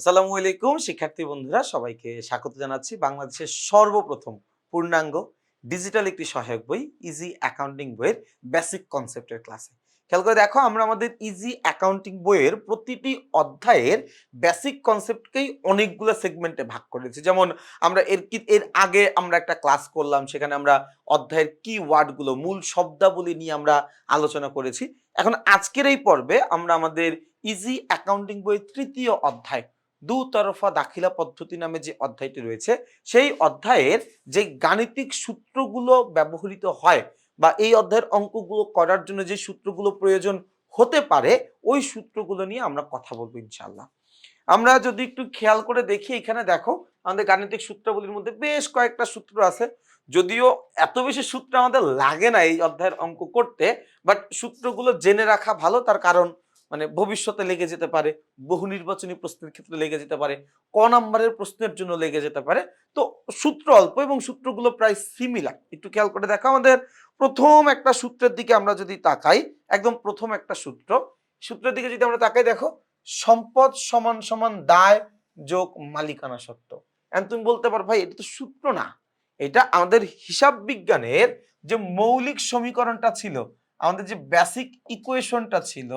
আসসালামু আলাইকুম, শিক্ষার্থী বন্ধুরা, সবাইকে স্বাগত জানাচ্ছি বাংলাদেশের সর্বপ্রথম পূর্ণাঙ্গ ডিজিটাল একটি সহায়ক বই ইজি অ্যাকাউন্টিং বইয়ের বেসিক কনসেপ্টের ক্লাসে খেয়াল করে দেখো, আমরা আমাদের ইজি অ্যাকাউন্টিং বইয়ের প্রতিটি অধ্যায়ের বেসিক কনসেপ্টকেই অনেকগুলো সেগমেন্টে ভাগ করেছি। যেমন, আমরা এর কি, এর আগে আমরা একটা ক্লাস করলাম, সেখানে আমরা অধ্যায়ের কি ওয়ার্ডগুলো মূল শব্দাবলী নিয়ে আমরা আলোচনা করেছি। এখন আজকের এই পর্বে আমরা আমাদের ইজি অ্যাকাউন্টিং বইয়ের তৃতীয় অধ্যায় দুতরফা দাখিলা পদ্ধতি নামে যে অধ্যায়টি রয়েছে, সেই অধ্যায়ের যে গাণিতিক সূত্রগুলো ব্যবহৃত হয় বা এই অধ্যায়ের অঙ্কগুলো করার জন্য যে সূত্রগুলো প্রয়োজন হতে পারে, ওই সূত্রগুলো নিয়ে আমরা কথা বলব ইনশাল্লাহ আমরা যদি একটু খেয়াল করে দেখি, এখানে দেখো আমাদের গাণিতিক সূত্রাবলীর মধ্যে বেশ কয়েকটা সূত্র আছে। যদিও এত বেশি সূত্র আমাদের লাগে না এই অধ্যায়ের অঙ্ক করতে, বাট সূত্রগুলো জেনে রাখা ভালো, তার কারণ মানে ভবিষ্যতে লেগে যেতে পারে, বহু নির্বাচনী প্রশ্নের ক্ষেত্রে লেগে যেতে পারে, ক নাম্বারের প্রশ্নের জন্য লেগে যেতে পারে। তো সূত্র অল্প এবং সূত্রগুলো প্রায় সিমিলার একটু খেয়াল করে দেখো আমাদের। প্রথম একটা সূত্রের দিকে আমরা যদি তাকাই, একদম প্রথম একটা সূত্র। সূত্রের দিকে যদি আমরা তাকাই, দেখো, সম্পদ সমান সমান দায় যোগ মালিকানা সত্ত্ব। এখন তুমি বলতে পারো, ভাই, এটা তো সূত্র না। এটা আমাদের হিসাব বিজ্ঞানের যে মৌলিক সমীকরণটা ছিল, আমাদের যে বেসিক ইকুয়েশনটা ছিল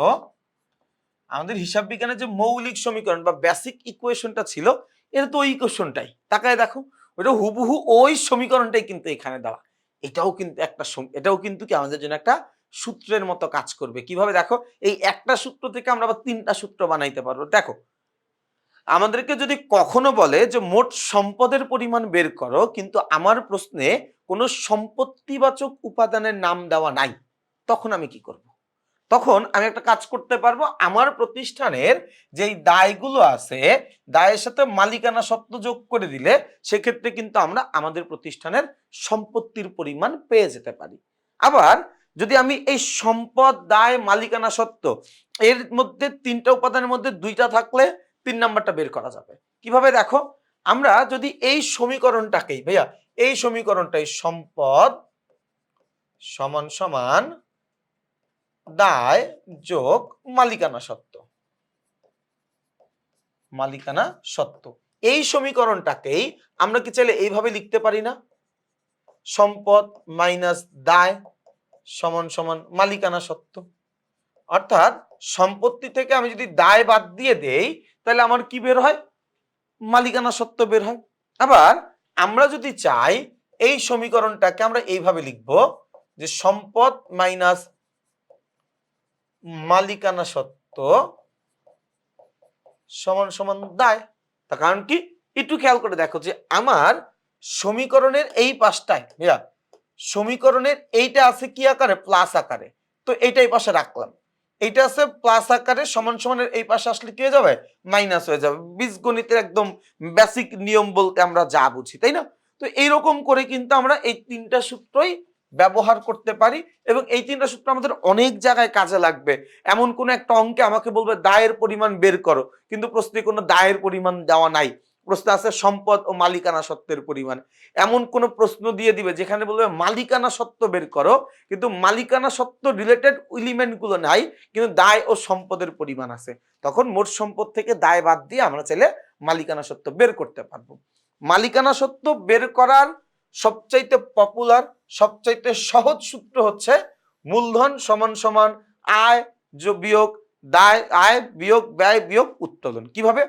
আমাদের হিসাব বিজ্ঞানের যে মৌলিক সমীকরণ বা বেসিক ইকুয়েশনটা ছিল এটা তো ওই ইকুয়েশনটাই তাকায় দেখো ওটা হুবহু ওই সমীকরণটাই কিন্তু এখানে দেওয়া। এটাও কিন্তু একটা এটাও কিন্তু কি আমাদের জন্য একটা সূত্রের মতো কাজ করবে। কীভাবে? দেখো, এই একটা সূত্র থেকে আমরা আবার তিনটা সূত্র বানাইতে পারব। দেখো, আমাদেরকে যদি কখনো বলে যে মোট সম্পদের পরিমাণ বের করো, কিন্তু আমার প্রশ্নে কোনো সম্পত্তিবাচক উপাদানের নাম দেওয়া নাই, তখন আমি কি করব? তখন আমি একটা কাজ করতে পারব। আমার প্রতিষ্ঠানের যেই দায়গুলো আছে, দায়ের সাথে মালিকানা সত্ত্ব যোগ করে দিলে সেক্ষেত্রে কিন্তু আমরা আমাদের প্রতিষ্ঠানের সম্পত্তির পরিমাণ পেয়ে যেতে পারি। আবার যদি আমি এই সম্পদ, দায়, মালিকানা সত্ত্ব এর মধ্যে তিনটা উপাদানের মধ্যে দুইটা থাকলে তিন নাম্বারটা বের করা যাবে। কীভাবে দেখো? আমরা যদি এই সমীকরণটাকেই, ভাইয়া, এই সমীকরণটাই সম্পদ সমান সমান দায় যোগ মালিকানা সত্ত্ব। মালিকানা সত্ত্ব। এই সমীকরণটাকেই আমরা কি চাইলে এইভাবে লিখতে পারি না? সম্পদ মাইনাস দায় সমান সমান মালিকানা সত্ত্ব। অর্থাৎ সম্পত্তি থেকে আমি যদি দায় বাদ দিয়ে দেই, তাহলে আমার কি বের হয়? মালিকানা সত্ত্ব বের হয়। আবার আমরা যদি চাই, এই সমীকরণটাকে আমরা এইভাবে লিখব যে সম্পদ মাইনাস মালিকানা সত্ত্ব সমান সমান দায়। তার কারণ কি? একটু খেয়াল করে দেখো যে আমার সমীকরণের এই পাশটায় ভাইয়া সমীকরণের এইটা আছে কি আকারে? প্লাস আকারে। তো এইটাই পাশে রাখলাম। এইটা আছে প্লাস আকারে সমান সমানের এই পাশে আসলে কি হয়ে যাবে? মাইনাস হয়ে যাবে। বীজগণিতের একদম বেসিক নিয়ম বলতে আমরা যা বুঝি, তাই না? তো এইরকম করে কিন্তু আমরা এই তিনটা সূত্রই ব্যবহার করতে পারি এবং এই তিনটা সূত্র আমাদের অনেক জায়গায় কাজে লাগবে। এমন কোন একটা অঙ্কে আমাকে বলবে, দায়ের পরিমাণ বের করো। কিন্তু প্রশ্নে কোনো দায়ের পরিমাণ দেওয়া নাই। প্রশ্নে আছে, সম্পদ ও মালিকানা সত্ত্বের পরিমাণ। এমন কোন প্রশ্ন দিয়ে দিবে যেখানে বলবে, মালিকানা সত্ত্ব বের করো। কিন্তু মালিকানা সত্ত্ব রিলেটেড এলিমেন্টগুলো নাই, কিন্তু দায় ও সম্পদের পরিমাণ আছে। তখন মোট সম্পদ থেকে দায় বাদ দিয়ে আমরা চাইলে মালিকানা সত্ত্ব বের করতে পারব। মালিকানা সত্ত্ব বের করার সবচাইতে পপুলার সবচাইতে সহজ সূত্র হচ্ছে মূলধন সমান সমান আয় যোগ বিয়োগ দায়, আয় বিয়োগ ব্যয় বিয়োগ উত্তোলন। কীভাবে?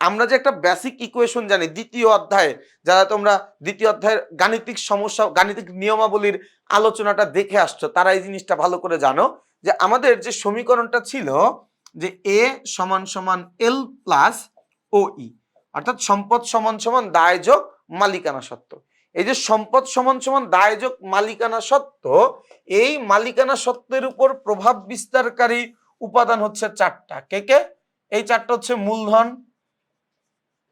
আমরা যে একটা বেসিক ইকুয়েশন জানি, দ্বিতীয় অধ্যায়ে, যারা তোমরা দ্বিতীয় অধ্যায়ের গাণিতিক সমস্যা, গাণিতিক নিয়মাবলীর আলোচনাটা দেখে আসছো, তারা এই জিনিসটা ভালো করে জানো যে আমাদের যে সমীকরণটা ছিল যে এ সমান সমান এল প্লাস ও ই অর্থাৎ সম্পদ সমান সমান দায় যোগ মালিকানা সত্ত্ব। এই যে সম্পদ সমান সমান দায় যোগ মালিকানা সত্ত্ব, এই মালিকানা সত্ত্বের উপর প্রভাব বিস্তারকারী উপাদান হচ্ছে চারটা। কে কে? এই চারটা হচ্ছে মূলধন,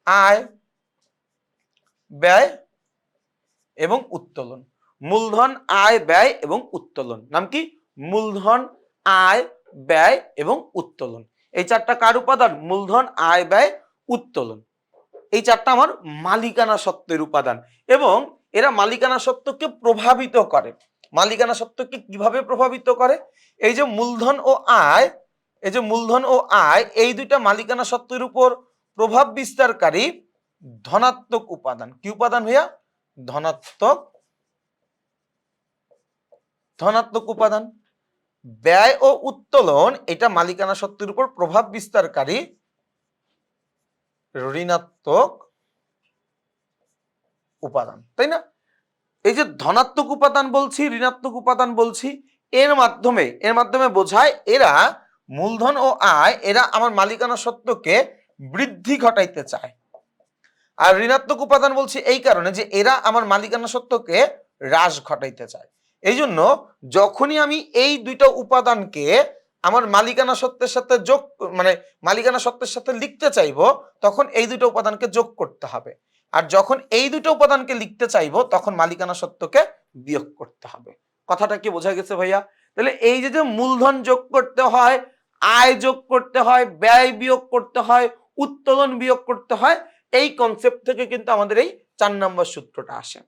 আয়, ব্যয় এবং উত্তোলন। মূলধন, আয়, ব্যয় এবং উত্তোলন। নাম কি? মূলধন, আয়, ব্যয় এবং উত্তোলন। এই চারটা কার উপাদান? মূলধন, আয়, ব্যয়, উত্তোলন। এই চারটা আমার মালিকানা সত্ত্বের উপাদান এবং এরা মালিকানা সত্ত্বকে প্রভাবিত করে। মালিকানা সত্ত্বকে কীভাবে প্রভাবিত করে? এই যে মূলধন ও আয়, এই যে মূলধন ও আয়, এই দুইটা মালিকানা সত্ত্বের উপর প্রভাব বিস্তারকারী ধনাত্মক উপাদান। কি উপাদান ভাইয়া? ধনাত্মক ধনাত্মক উপাদান। ব্যয় ও উত্তোলন, এটা মালিকানা সত্ত্বের উপর প্রভাব বিস্তারকারী ঋণাত্মক উপাদান, তাই না? এই যে ধনাত্মক উপাদান বলছি, ঋণাত্মক উপাদান বলছি, এর মাধ্যমে এর মাধ্যমে বোঝায় এরা মূলধন ও আয়, এরা আমার মালিকানা সত্ত্বকে বৃদ্ধি ঘটাইতে চায়। আর ঋণাত্মক উপাদান বলছি এই কারণে যে এরা আমার মালিকানা সত্ত্বকে হ্রাস ঘটাইতে চায়। এই জন্য যখনই আমি এই দুইটা উপাদানকে আমার মালিকানা সত্ত্বের সাথে যোগ মানে মালিকানা সত্ত্বের সাথে লিখতে চাইব, তখন এই দুটো উপাদানকে যোগ করতে হবে। আর যখন এই দুটো উপাদানকে লিখতে চাইব, তখন মালিকানা সত্ত্বকে বিয়োগ করতে হবে। কথাটা কি বোঝা গেছে ভাইয়া? তাহলে এই যে যে মূলধন যোগ করতে হয়, আয় যোগ করতে হয়, ব্যয় বিয়োগ করতে হয়, উত্তোলন বিয়োগ করতে হয়, এই কনসেপ্ট থেকে কিন্তু আমাদের এই চার নম্বর সূত্রটা আসে।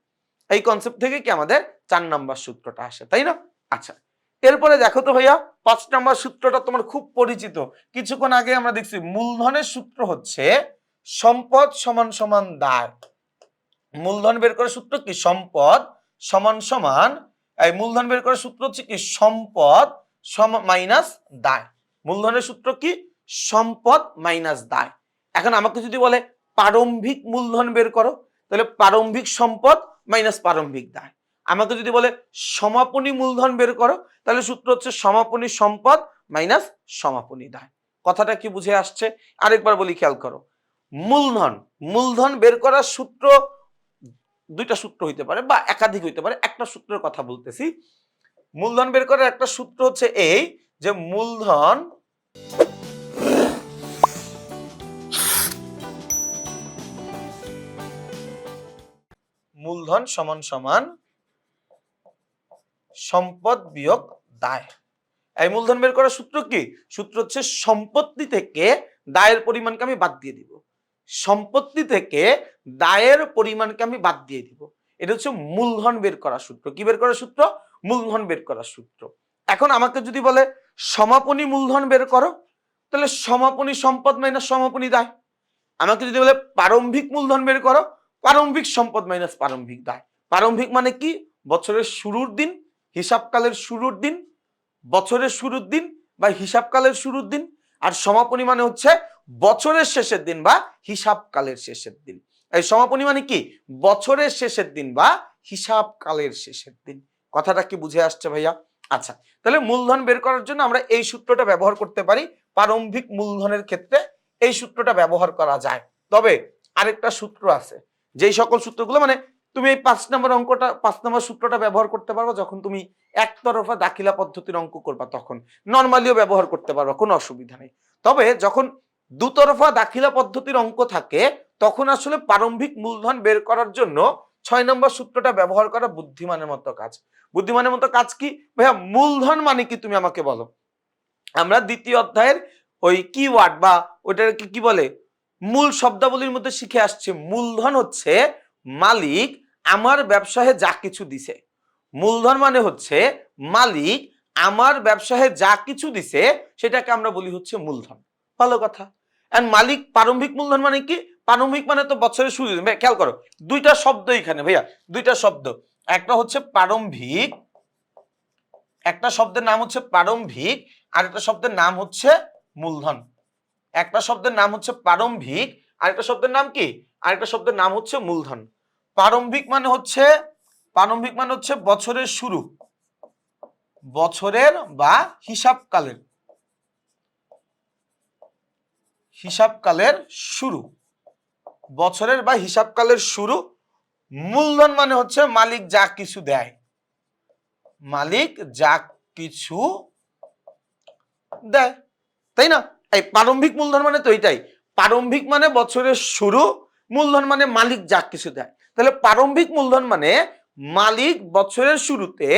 এই কনসেপ্ট থেকে কি আমাদের চার নম্বর সূত্রটা আসে, তাই না? আচ্ছা এরপরে দেখো তো ভাইয়া, পাঁচ নম্বর সূত্রটা তোমার খুব পরিচিত। কিছুক্ষণ আগে আমরা দেখছি মূলধনের সূত্র হচ্ছে সম্পদ সমান সমান দায়। মূলধন বের করার সূত্র কি? সম্পদ সমান সমান, এই মূলধন বের করার সূত্র হচ্ছে কি? সম্পদ মাইনাস দায়। মূলধনের সূত্র কি? সম্পদ মাইনাস দায়। এখন আমাকে যদি বলে প্রারম্ভিক মূলধন বের করো, তাহলে প্রারম্ভিক সম্পদ মাইনাস প্রারম্ভিক দায়। আমাকে যদি বলে সমাপনী মূলধন বের করো, তাহলে সূত্র হচ্ছে সমাপনী সম্পদ মাইনাস সমাপনী দায়। কথাটা কি বুঝে আসছে? আরেকবার বলি, খেয়াল করো। মূলধন মূলধন বের করার সূত্র দুইটা সূত্র হইতে পারে বা একাধিক হইতে পারে। একটা সূত্রের কথা বলতেছি। মূলধন বের করার একটা সূত্র হচ্ছে এই যে মূলধন মূলধন সমান সমান সম্পদ বিয়োগ দায়। এই মূলধন বের করার সূত্র কি? সূত্র হচ্ছে সম্পত্তি থেকে দায়ের পরিমাণকে আমি বাদ দিয়ে দিব। সম্পত্তি থেকে দায়ের পরিমাণকে আমি বাদ দিয়ে দিব। এটা হচ্ছে মূলধন বের করার সূত্র। কি বের করার সূত্র? মূলধন বের করার সূত্র। এখন আমাকে যদি বলে, সমাপনী মূলধন বের করো, তাহলে সমাপনী সম্পদ মাইনাস সমাপনী দায়। আমাকে যদি বলে, প্রারম্ভিক মূলধন বের করো, প্রারম্ভিক সম্পদ মাইনাস প্রারম্ভিক দায়। প্রারম্ভিক মানে কি? বছরের শুরুর দিন হিসাবকালের শুরুর দিন, বছরের শুরুর দিন বা হিসাবকালের শুরুর দিন, আর সমাপনী মানে হচ্ছে বছরের শেষের দিন বা হিসাবকালের শেষের দিন। এই সমাপনী মানে কি? বছরের শেষের দিন বা হিসাবকালের শেষের দিন। কথাটা কি বুঝে আসছে ভাইয়া? আচ্ছা তাহলে মূলধন বের করার জন্য আমরা এই সূত্রটা ব্যবহার করতে পারি। প্রারম্ভিক মূলধনের ক্ষেত্রে এই সূত্রটা ব্যবহার করা যায়। তবে আরেকটা সূত্র আছে। যেই সকল সূত্রগুলো মানে তুমি এই পাঁচ নম্বর অঙ্কটা, পাঁচ নম্বর সূত্রটা ব্যবহার করতে পারবে যখন তুমি একতরফা দাখিলা পদ্ধতির অঙ্ক করবা তখন। নর্মালিও ব্যবহার করতে পারবা, কোনো অসুবিধা নেই। তবে যখন দুতরফা দাখিলা পদ্ধতির অঙ্ক থাকে, তখন আসলে প্রারম্ভিক মূলধন বের করার জন্য ছয় নম্বর সূত্রটা ব্যবহার করা বুদ্ধিমানের মতো কাজ। বুদ্ধিমানের মতো কাজ কি? ভাইয়া, মূলধন মানে কি তুমি আমাকে বলো? আমরা দ্বিতীয় অধ্যায়ের ওই কিওয়ার্ড বা ওইটাকে কি বলে? মূল শব্দাবলীর মধ্যে শিখে আসছে। মূলধন হচ্ছে মালিক আমার ব্যবসায় যা কিছু দিছে। মূলধন মানে হচ্ছে মালিক আমার ব্যবসায় যা কিছু দিছে, সেটাকে আমরা বলি হচ্ছে মূলধন। ভালো কথা। এন্ড মালিক প্রারম্ভিক মূলধন মানে কি? প্রারম্ভিক মানে তো বছরের শুরু। খেয়াল করো, দুইটা শব্দ এখানে ভাইয়া, দুইটা শব্দ। একটা হচ্ছে প্রারম্ভিক, একটা শব্দের নাম হচ্ছে প্রারম্ভিক আর একটা শব্দের নাম হচ্ছে মূলধন। একটা শব্দের নাম হচ্ছে প্রারম্ভিক আরেকটা শব্দের নাম কি? আরেকটা শব্দের নাম হচ্ছে মূলধন। প্রারম্ভিক মানে হচ্ছে, প্রারম্ভিক মানে হচ্ছে বছরের শুরু। বছরের বা হিসাবকালের। হিসাবকালের শুরু। বছরের বা হিসাবকালের শুরু মূলধন মানে হচ্ছে মালিক যা কিছু দেয়। মালিক যা কিছু দেয়। তাই না? এই প্রারম্ভিক মূলধন মানে তো এইটাই প্রারম্ভিক মানে বছরের শুরু, মূলধন মানে মালিক যা কিছু দেয়। তাহলে প্রারম্ভিক মূলধন মানে মালিক বছরের শুরুতে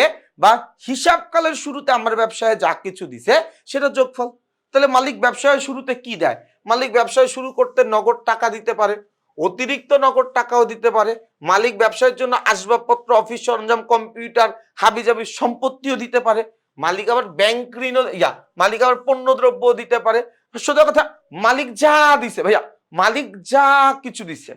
বা হিসাবকালের শুরুতে আমার ব্যবসায় যা কিছু দিছে সেটা যোগফল। তাহলে মালিক ব্যবসায় শুরুতে কি দেয়? মালিক ব্যবসায় শুরু করতে নগদ টাকা দিতে পারে, অতিরিক্ত নগদ টাকাও দিতে পারে। মালিক ব্যবসায়ের জন্য আসবাবপত্র, অফিস সরঞ্জাম, কম্পিউটার, হাবিজাবি সম্পত্তিও দিতে পারে। মালিক আবার ব্যাংক ঋণও, ইয়া, মালিক আবার পণ্য দ্রব্য দিতে পারে। সোজা কথা, মালিক যা দিছে, ভাইয়া, মালিক যা কিছু দিছে,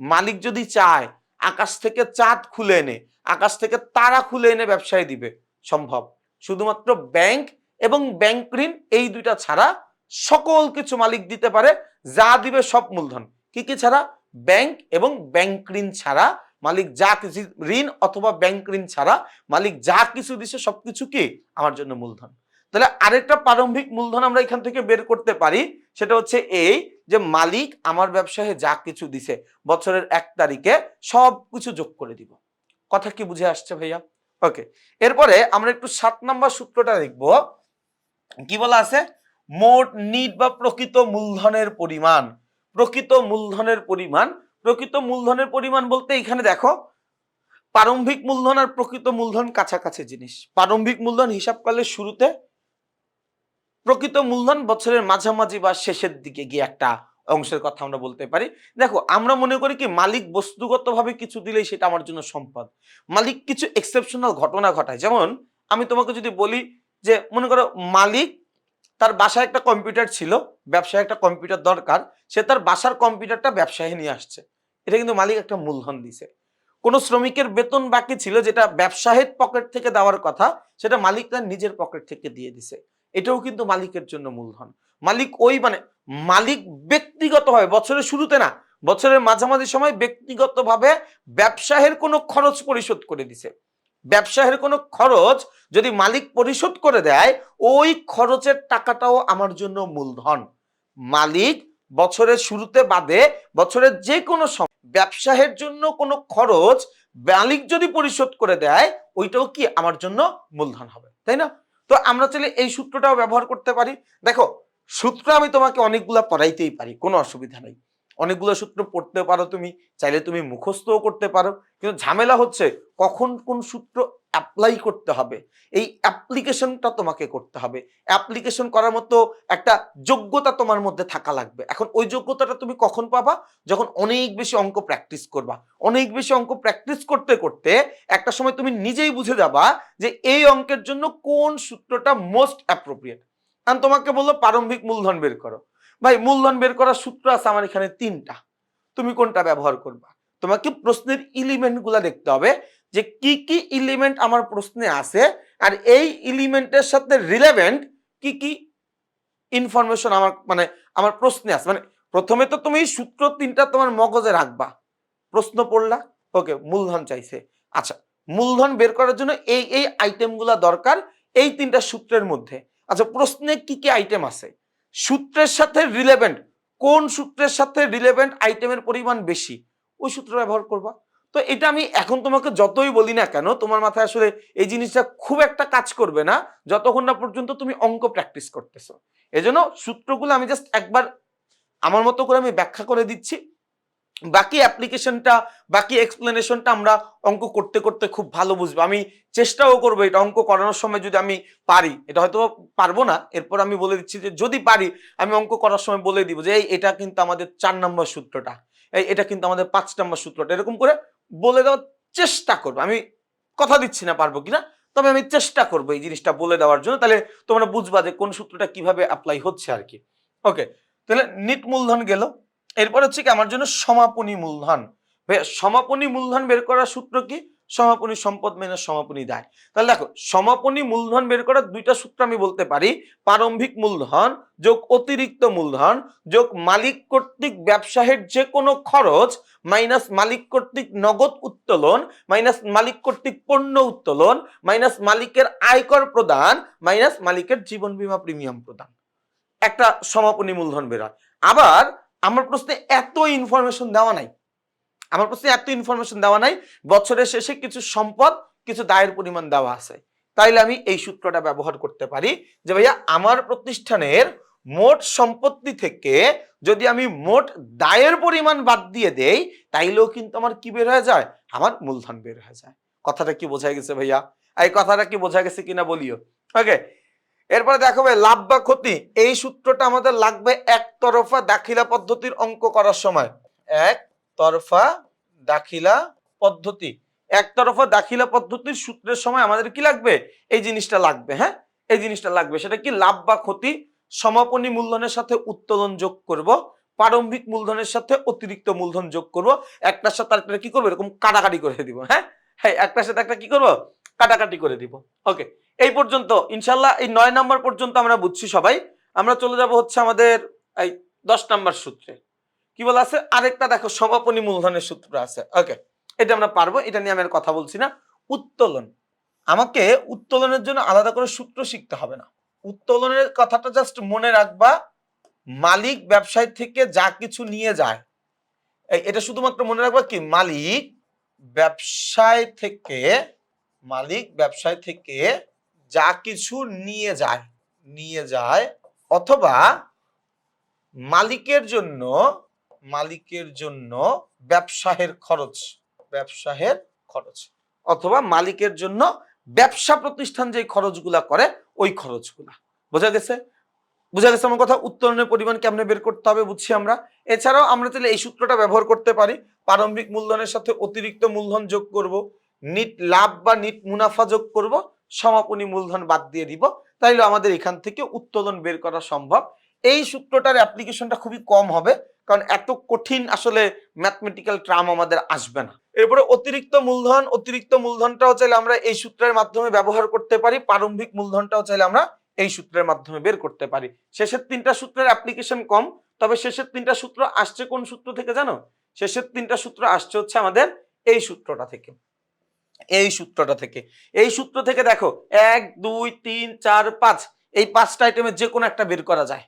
মালিক যদি চায় আকাশ থেকে চাঁদ খুলে এনে, আকাশ থেকে তারা খুলে এনে ব্যবসায় দিবে। সম্ভব। শুধুমাত্র ব্যাংক এবং ব্যাংক ঋণ এই দুইটা ছাড়া সকল কিছু মালিক দিতে পারে, যা দিবে সব মূলধন। কি কি ছাড়া? ব্যাংক এবং ব্যাংক ঋণ ছাড়া মালিক যা কিছু ঋণ অথবা ব্যাংক ঋণ ছাড়া মালিক যা কিছু দিছে সবকিছু কি? আমার জন্য মূলধন। তাহলে আরেকটা প্রারম্ভিক মূলধন আমরা এখান থেকে বের করতে পারি, সেটা হচ্ছে এই যে মালিক আমার ব্যবসায় যা কিছু দিছে, বছরের এক তারিখে সব কিছু যোগ করে দিব। কথা কি বুঝে আসছে ভাইয়া? ওকে এরপরে আমরা একটু সাত নাম্বার সূত্রটা দেখব। কি বলা আছে? মোট নিট বা প্রকৃত মূলধনের পরিমাণ, প্রকৃত মূলধনের পরিমাণ, প্রকৃত মূলধনের পরিমাণ বলতে এখানে দেখো, প্রারম্ভিক মূলধন আর প্রকৃত মূলধন কাছাকাছি জিনিস। প্রারম্ভিক মূলধন হিসাব করলে শুরুতে প্রকৃত মূলধন বছরের মাঝামাঝি বা শেষের দিকে গিয়ে একটা অংশের কথা আমরা বলতে পারি। দেখো, আমরা মনে করি কি, মালিক বস্তুগতভাবে কিছু দিলেই সেটা আমার জন্য সম্পদ। মালিক কিছু এক্সেপশনাল ঘটনা ঘটায়। যেমন, আমি তোমাকে যদি বলি যে, মনে করো মালিক তার বাসায় একটা কম্পিউটার ছিল, ব্যবসায় একটা কম্পিউটার দরকার, সে তার বাসার কম্পিউটারটা ব্যবসায় নিয়ে আসছে। এটা কিন্তু মালিক একটা মূলধন দিছে। কোন শ্রমিকের বেতন বাকি ছিল, যেটা ব্যবসায়ের পকেট থেকে দেওয়ার কথা, সেটা মালিক তার নিজের পকেট থেকে দিয়ে দিছে। এটাও কিন্তু মালিকের জন্য মূলধন। মালিক ওই মানে মালিক ব্যক্তিগতভাবে, বছরের শুরুতে না, বছরের মাঝামাঝি সময় ব্যক্তিগতভাবে ব্যবসায়ের কোনো খরচ পরিশোধ করে দিছে। ব্যবসায়ের কোনো খরচ যদি মালিক পরিশোধ করে দেয়, ওই খরচের টাকাটাও আমার জন্য মূলধন। মালিক বছরের শুরুতে বাদে বছরের যে কোনো সময় ব্যবসায়ের জন্য কোনো খরচ মালিক যদি পরিশোধ করে দেয়, ওইটাও কি আমার জন্য মূলধন হবে, তাই না? তো আমরা চাইলে এই সূত্রটাও ব্যবহার করতে পারি। দেখো, সূত্র আমি তোমাকে অনেকগুলা পড়াইতেই পারি, কোনো অসুবিধা নেই। অনেকগুলো সূত্র পড়তে পারো তুমি, চাইলে তুমি মুখস্থও করতে পারো। কিন্তু ঝামেলা হচ্ছে কখন কোন সূত্র অ্যাপ্লাই করতে হবে। এই অ্যাপ্লিকেশনটা তোমাকে করতে হবে। অ্যাপ্লিকেশন করার মতো একটা যোগ্যতা তোমার মধ্যে থাকা লাগবে। এখন ওই যোগ্যতাটা তুমি কখন পাবা? যখন অনেক বেশি অঙ্ক প্র্যাকটিস করবা। অনেক বেশি অঙ্ক প্র্যাকটিস করতে করতে একটা সময় তুমি নিজেই বুঝে যাবা যে এই অঙ্কের জন্য কোন সূত্রটা মোস্ট অ্যাপ্রোপ্রিয়েট আমি তোমাকে বলল, প্রারম্ভিক মূলধন বের করো। ভাই, মূলধন বের করার সূত্র আছে আমার এখানে তিনটা। তুমি কোনটা ব্যবহার করবা? তোমাকে প্রশ্নের এলিমেন্টগুলা দেখতে হবে। যে কি কি এলিমেন্ট আমার প্রশ্নে আছে আর এই এলিমেন্টের সাথে রিলেভেন্ট কি কি ইনফরমেশন আমার মানে আমার প্রশ্নে আছে। মানে প্রথমে তো তুমি সূত্র তিনটা তোমার মগজে রাখবা। প্রশ্ন পড়লা ওকে মূলধন চাইছে। আচ্ছা মূলধন বের করার জন্য এই এই আইটেমগুলা দরকার এই তিনটা সূত্রের মধ্যে। আচ্ছা প্রশ্নে কি কি আইটেম আছে? সূত্রের সাথে রিলেভেন্ট কোন সূত্রের সাথে রিলেভেন্ট আইটেমের পরিমাণ বেশি? ওই সূত্র ব্যবহার করবা। তো এটা আমি এখন তোমাকে যতই বলি না কেন, তোমার মাথায় আসলে এই জিনিসটা খুব একটা কাজ করবে না, যতক্ষণ না পর্যন্ত তুমি অঙ্ক প্র্যাকটিস করতেছো। এজন্য সূত্রগুলো আমি জাস্ট একবার আমার মতো করে আমি ব্যাখ্যা করে দিচ্ছি। বাকি অ্যাপ্লিকেশনটা বাকি এক্সপ্লেনেশনটা আমরা অঙ্ক করতে করতে খুব ভালো বুঝব। আমি চেষ্টাও করব এটা অঙ্ক করানোর সময় যদি আমি পারি। এটা হয়তো পারব না, এরপর আমি বলে দিচ্ছি যে যদি পারি, আমি অঙ্ক করার সময় বলে দিব যে, এই, এটা কিন্তু আমাদের চার নম্বর সূত্রটা। এই, এটা কিন্তু আমাদের পাঁচ নম্বর সূত্রটা। এরকম করে বলে দেওয়ার চেষ্টা করব। আমি কথা দিচ্ছি না পারব কিনা, তবে আমি চেষ্টা করব এই জিনিসটা বলে দেওয়ার জন্য। তাহলে তোমরা বুঝবা যে কোন সূত্রটা কীভাবে অ্যাপ্লাই হচ্ছে আর কি। ওকে তাহলে নিট মূলধন গেল। এরপর হচ্ছে কি, আমার জন্য সমাপনী মূলধন। সমাপনী মূলধন বের করার সূত্র কি? সমাপনী সম্পদ মেনে সমাপনী দায়। তাহলে দেখো, সমাপনী মূলধন বের করার দুইটা সূত্র আমি বলতে পারি। প্রারম্ভিক মূলধন, যোগ অতিরিক্ত মূলধন, যোগ মালিক কর্তৃক ব্যবসায়ের যে কোনো খরচ, মাইনাস মালিক কর্তৃক নগদ উত্তোলন, মাইনাস মালিক কর্তৃক পণ্য উত্তোলন, মাইনাস মালিকের আয়কর প্রদান, মাইনাস মালিকের জীবন বীমা প্রিমিয়াম প্রদান। একটা সমাপনী মূলধন বের হয়। আবার আমার প্রশ্নে এত ইনফরমেশন দেওয়া নাই। আমার প্রশ্নে এত ইনফরমেশন দেওয়া নাই। বছরের শেষে কিছু সম্পদ, কিছু দায়ের পরিমাণ দেওয়া আছে। তাইলে আমি এই সূত্রটা ব্যবহার করতে পারি যে, ভাইয়া, আমার প্রতিষ্ঠানের মোট সম্পত্তি থেকে যদি আমি মোট দায়ের পরিমাণ বাদ দিয়ে দেই, তাইলেও কিন্তু আমার কি বের হয়ে যায়? আমার মূলধন বের হয়ে যায়। কথাটা কি বোঝা গেছে, ভাইয়া? এই কথাটা কি বোঝা গেছে কিনা বলিও। ওকে এরপরে দেখো ভাই, লাভ বা ক্ষতি। এই সূত্রটা আমাদের লাগবে একতরফা দাখিলা পদ্ধতির অঙ্ক করার সময়। এক তরফা দাখিলা পদ্ধতি। একতরফা দাখিলা পদ্ধতির সূত্রের সময় আমাদের কি লাগবে? এই জিনিসটা লাগবে হ্যাঁ? এই জিনিসটা লাগবে। সেটা কি? লাভ বা ক্ষতি সমাপনী মূলধনের সাথে উত্তোলন যোগ করব, প্রারম্ভিক মূলধনের সাথে অতিরিক্ত মূলধন যোগ করব, একটার সাথে আরেকটা কি করব? এরকম কাটাকাটি করে দিব হ্যাঁ? হ্যাঁ একটার সাথে একটা কি করব? কাটাকাটি করে দিব, ওকে? এই পর্যন্ত ইনশাল্লাহ এই নয় নম্বর পর্যন্ত আমরা বুঝছি সবাই। আমরা চলে যাব হচ্ছে আমাদের এই দশ নম্বর সূত্রে। কি বলা আছে? আরেকটা দেখো, সমাপনী মূলধনের সূত্র আছে। ওকে এটা আমরা পারব, এটা নিয়ে আমি আর কথা বলছি না। উত্তোলন। আমাকে উত্তোলনের জন্য আলাদা করে সূত্র শিখতে হবে না। উত্তোলনের কথাটা জাস্ট মনে রাখবা, মালিক ব্যবসায় থেকে যা কিছু নিয়ে যায় এটা শুধুমাত্র মনে রাখবা কি? মালিক ব্যবসায় থেকে, মালিক ব্যবসায় থেকে যা কিছু নিয়ে যায় নিয়ে যায়, অথবা মালিকের জন্য মালিকের জন্য ব্যবসায়ের খরচ ব্যবসায়ের খরচ। অথবা মালিকের জন্য ব্যবসা প্রতিষ্ঠান যে খরচগুলা করে, ওই খরচগুলা। বোঝা গেছে? বোঝা গেছে আমার কথা? উত্তোলনের পরিমাণ কেমনে বের করতে হবে বুঝছি আমরা? এছাড়াও আমরা তাহলে এই সূত্রটা ব্যবহার করতে পারি। প্রারম্ভিক মূলধনের সাথে অতিরিক্ত মূলধন যোগ করব, নিট লাভ বা নিট মুনাফা যোগ করব, সমাপনী মূলধন বাদ দিয়ে দিব। তাইলে আমাদের এখান থেকে উত্তোলন বের করা সম্ভব। এই সূত্রটার অ্যাপ্লিকেশনটা খুবই কম হবে। কারণ এত কঠিন আসলে ম্যাথমেটিক্যাল ট্রাম আমাদের আসবে না। এরপরে অতিরিক্ত মূলধন, অতিরিক্ত মূলধনটাও চাইলে আমরা এই সূত্রের মাধ্যমে ব্যবহার করতে পারি, প্রারম্ভিক মূলধনটাও চাইলে আমরা এই সূত্রের মাধ্যমে বের করতে পারি। শেষের তিনটা সূত্রের অ্যাপ্লিকেশন কম, তবে শেষের তিনটা সূত্র আসছে কোন সূত্র থেকে জানো? শেষের তিনটা সূত্র আসছে হচ্ছে আমাদের এই সূত্রটা থেকে। এই সূত্রটা থেকে। এই সূত্র থেকে দেখো, এক, দুই, তিন, চার, পাঁচ। এই পাঁচটা আইটেমের যে কোনো একটা বের করা যায়।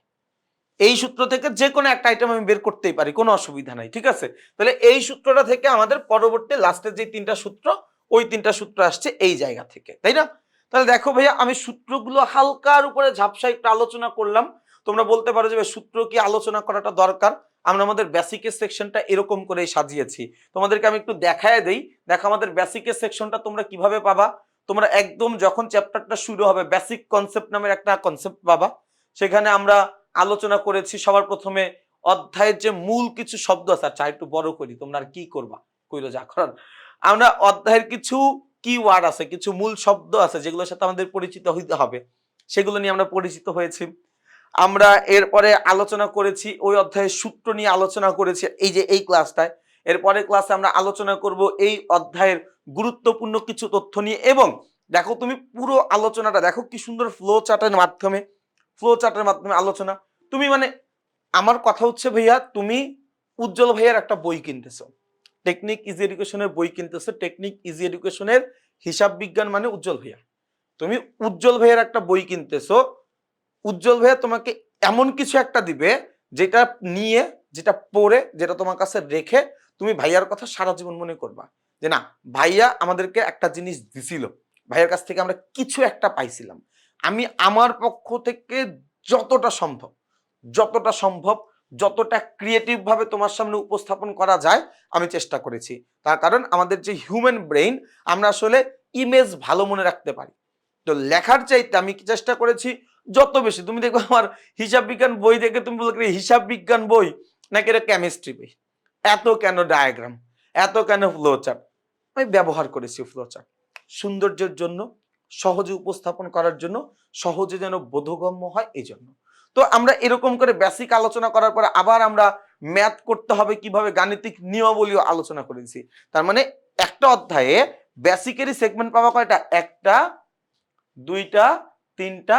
এই সূত্র থেকে যে কোনো একটা আইটেম আমি বের করতেই পারি, কোনো অসুবিধা নাই, ঠিক আছে? তাহলে এই সূত্রটা থেকে আমাদের পরবর্তী লাস্টের যে তিনটা সূত্র, ওই তিনটা সূত্র আসছে এই জায়গা থেকে, তাই না? তাহলে দেখো ভাইয়া, আমি সূত্রগুলো হালকার উপরে ঝাপসা একটু আলোচনা করলাম। তোমরা বলতে পারো যে সূত্র কি আলোচনা করাটা দরকার? আমরা আমাদের বেসিকের সেকশনটা এরকম করে সাজিয়েছি। তোমাদেরকে আমি একটু দেখায় দেই। দেখো আমাদের বেসিকের সেকশনটা তোমরা কীভাবে পাবা? তোমরা একদম যখন চ্যাপ্টারটা শুরু হবে বেসিক কনসেপ্ট নামের একটা কনসেপ্ট পাবা। সেখানে আমরা আলোচনা করেছি, সবার প্রথমে অধ্যায়ের যে মূল কিছু শব্দ আছে আচ্ছা একটু বড় করি, তোমরা আর কি করবা? কইলো যা করার। আমরা অধ্যায়ের কিছু কি ওয়ার্ড আছে, কিছু মূল শব্দ আছে, যেগুলোর সাথে আমাদের পরিচিত হইতে হবে, সেগুলো নিয়ে আমরা পরিচিত হয়েছি। আমরা এরপরে আলোচনা করেছি, ওই অধ্যায়ের সূত্র নিয়ে আলোচনা করেছি, এই যে এই ক্লাসটায় এরপরে ক্লাসে আমরা আলোচনা করব এই অধ্যায়ের গুরুত্বপূর্ণ কিছু তথ্য নিয়ে, এবং দেখো তুমি পুরো আলোচনাটা, দেখো কি সুন্দর ফ্লো চার্টের মাধ্যমে ফ্লো চার্টের মাধ্যমে আলোচনা। তুমি মানে আমার কথা হচ্ছে ভাইয়া, তুমি উজ্জ্বল ভাইয়ার একটা বই কিনতেছো। টেকনিক ইজি এডুকেশনের বই কিনতেছো। টেকনিক ইজি এডুকেশনের হিসাব বিজ্ঞান মানে উজ্জ্বল ভাইয়া। তুমি উজ্জ্বল ভাইয়ার একটা বই কিনতেছো। উজ্জ্বল ভাইয়া তোমাকে এমন কিছু একটা দিবে, যেটা নিয়ে, যেটা পড়ে, যেটা তোমার কাছে রেখে তুমি ভাইয়ার কথা সারা জীবন মনে করবা। যে না, ভাইয়া আমাদেরকে একটা জিনিস দিছিল। ভাইয়ার কাছ থেকে আমরা কিছু একটা পাইছিলাম। আমি আমার পক্ষ থেকে যতটা সম্ভব যতটা সম্ভব, যতটা ক্রিয়েটিভ ভাবে তোমার সামনে উপস্থাপন করা যায়, আমি চেষ্টা করেছি। তার কারণ আমাদের যে হিউম্যান ব্রেইন আমরা আসলে ইমেজ ভালো মনে রাখতে পারি। তো লেখার চাইতে আমি চেষ্টা করেছি? যত বেশি। তুমি দেখবে আমার হিসাব বিজ্ঞান বই দেখে তুমি বলতে হিসাব বিজ্ঞান বই নাকি এটা কেমিস্ট্রি বই? এত কেন ডায়াগ্রাম এত কেন ফ্লো চার্ট আমি ব্যবহার করেছি ফ্লো চার্ট সৌন্দর্যের জন্য সহজে উপস্থাপন করার জন্য সহজে যেন বোধগম্য হয় এই জন্য তো আমরা এরকম করে বেসিক আলোচনা করার পরে আবার আমরা ম্যাথ করতে হবে কীভাবে গাণিতিক নিয়মাবলীও আলোচনা করেছি তার মানে একটা অধ্যায়ে বেসিকেরই সেগমেন্ট পাওয়া কয়টা? একটা, দুইটা, তিনটা,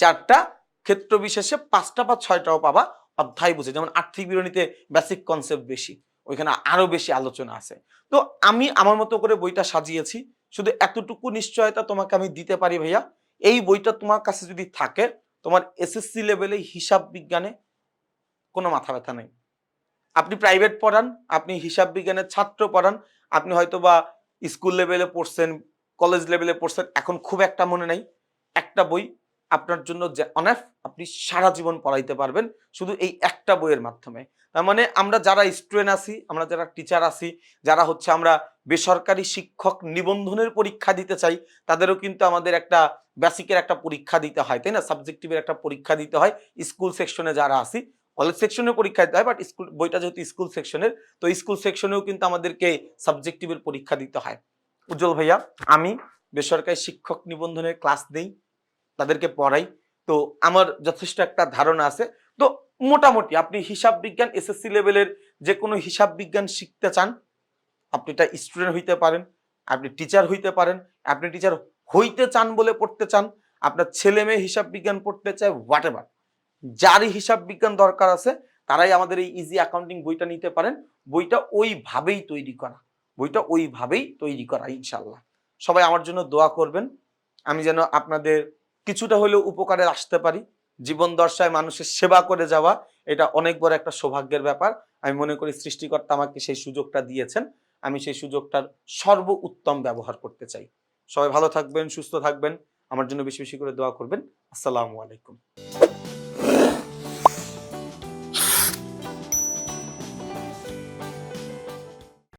চারটা, ক্ষেত্র বিশেষে পাঁচটা বা ছয়টাও পাবা অধ্যায় বুঝে। যেমন আর্থিক বিরণীতে বেসিক কনসেপ্ট বেশি, ওইখানে আরও বেশি আলোচনা আছে। তো আমি আমার মতো করে বইটা সাজিয়েছি। শুধু এতটুকু নিশ্চয়তা তোমাকে আমি দিতে পারি ভাইয়া। এই বইটা তোমার কাছে যদি থাকে, তোমার এসএসসি লেভেলে হিসাব বিজ্ঞানে কোনো মাথা ব্যথা নেই। আপনি প্রাইভেট পড়ান, আপনি হিসাব বিজ্ঞানের ছাত্র পড়ান, আপনি হয়তো বা স্কুল লেভেলে পড়ছেন কলেজ লেভেলে পড়ছেন, এখন খুব একটা মনে নাই। একটা বই আপনার জন্য যে অনেফ আপনি সারা জীবন পড়াইতে পারবেন শুধু এই একটা বইয়ের মাধ্যমে। তার মানে আমরা যারা স্টুডেন্ট আছি, আমরা যারা টিচার আছি, যারা হচ্ছে আমরা বেসরকারি শিক্ষক নিবন্ধনের পরীক্ষা দিতে চাই, তাদেরও কিন্তু আমাদের একটা বেসিকের একটা পরীক্ষা দিতে হয়, তাই না? সাবজেক্টিভের একটা পরীক্ষা দিতে হয় স্কুল সেকশনে যারা আছি। কলেজ সেকশনে পরীক্ষা দিতে হয় বাট স্কুল বইটা যেহেতু স্কুল সেকশনের তো স্কুল সেকশনেও কিন্তু আমাদেরকে সাবজেক্টিভের পরীক্ষা দিতে হয়। উজ্জ্বল ভাইয়া, আমি বেসরকারি শিক্ষক নিবন্ধনের ক্লাস দেই তাদেরকে পড়াই। তো আমার যথেষ্ট একটা ধারণা আছে। তো মোটামুটি আপনি হিসাব বিজ্ঞান, এসএসসি লেভেলের যে কোনো হিসাব বিজ্ঞান শিখতে চান, আপনি এটা স্টুডেন্ট হইতে পারেন, আপনি টিচার হইতে পারেন, আপনি টিচার হইতে চান বলে পড়তে চান, আপনার ছেলে মেয়ে হিসাব বিজ্ঞান পড়তে চায় হোয়াট এভার যারই হিসাব বিজ্ঞান দরকার আছে, তারাই আমাদের এই ইজি অ্যাকাউন্টিং বইটা নিতে পারেন। বইটা ওইভাবেই তৈরি করা। বইটা ওইভাবেই তৈরি করা ইনশাল্লাহ সবাই আমার জন্য দোয়া করবেন। আমি যেন আপনাদের কিছুটা হলেও উপকারে আসতে পারি। জীবন দর্শায় মানুষের সেবা করে যাওয়া, এটা অনেক বড় একটা সৌভাগ্যের ব্যাপার। আমি মনে করি সৃষ্টিকর্তা আমাকে সেই সুযোগটা দিয়েছেন। আমি সেই সুযোগটার সর্ব উত্তম ব্যবহার করতে চাই। সবাই ভালো থাকবেন, সুস্থ থাকবেন। আমার জন্য বেশি বেশি করে দোয়া করবেন। আসসালামু আলাইকুম।